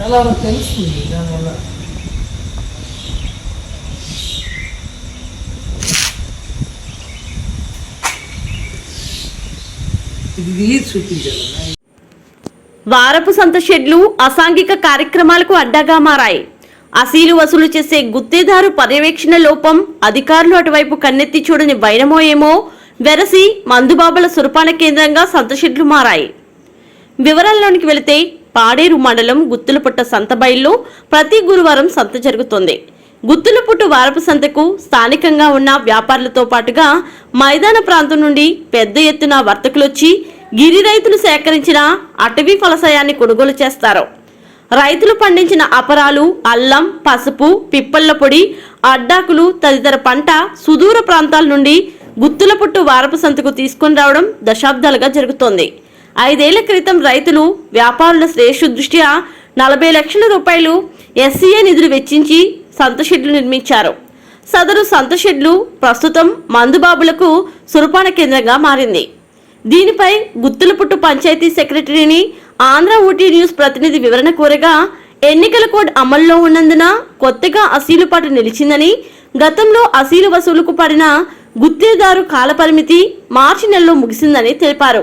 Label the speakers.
Speaker 1: చాలా వరకు తెలుస్తుంది దానివల్ల. ఇది చూపించాలి
Speaker 2: వారపు సంత షెడ్లు అసాంఘిక కార్యక్రమాలకు అడ్డాగా మారాయి. అసీలు వసూలు చేసే గుత్తేదారు పర్యవేక్షణ లోపం అధికారులు అటువైపు కన్నెత్తి చూడని వైనమో ఏమో వెరసి మందుబాబుల సురపాన కేంద్రంగా సంత షెడ్లు మారాయి. వివరాల్లోనికి వెళితే పాడేరు మండలం గుత్తులపుట్ట సంత బయల్లో ప్రతి గురువారం సంత జరుగుతోంది. గుత్తులపుట్టు వారపు సంతకు స్థానికంగా ఉన్న వ్యాపారులతో పాటుగా మైదాన ప్రాంతం నుండి పెద్ద ఎత్తున వర్తకులొచ్చి గిరి రైతులు సేకరించిన అటవీ ఫలసాయాన్ని కొనుగోలు చేస్తారు. రైతులు పండించిన అపరాలు అల్లం పసుపు పిప్పళ్ళ పొడి అడ్డాకులు తదితర పంట సుదూర ప్రాంతాల నుండి గుత్తులపుట్టు వారపు సంతకు తీసుకుని రావడం దశాబ్దాలుగా జరుగుతోంది. ఐదేళ్ళ క్రితం రైతులు వ్యాపారుల శ్రేష్ దృష్ట్యా నలభై లక్షల రూపాయలు ఎస్సీఏ నిధులు వెచ్చించి సంత షెడ్లు నిర్మించారు. సదరు సంత షెడ్లు ప్రస్తుతం మందుబాబులకు సురపాన కేంద్రంగా మారింది. దీనిపై గుత్తులపుట్టు పంచాయతీ సెక్రటరీని ఆంధ్ర ఓటీ న్యూస్ ప్రతినిధి వివరణ కోరగా ఎన్నికల కోడ్ అమల్లో ఉన్నందున కొత్తగా అసీలుపాటు నిలిచిందని గతంలో అసీలు వసూలుకు పడిన గుత్తేదారు కాలపరిమితి మార్చి నెలలో ముగిసిందని తెలిపారు.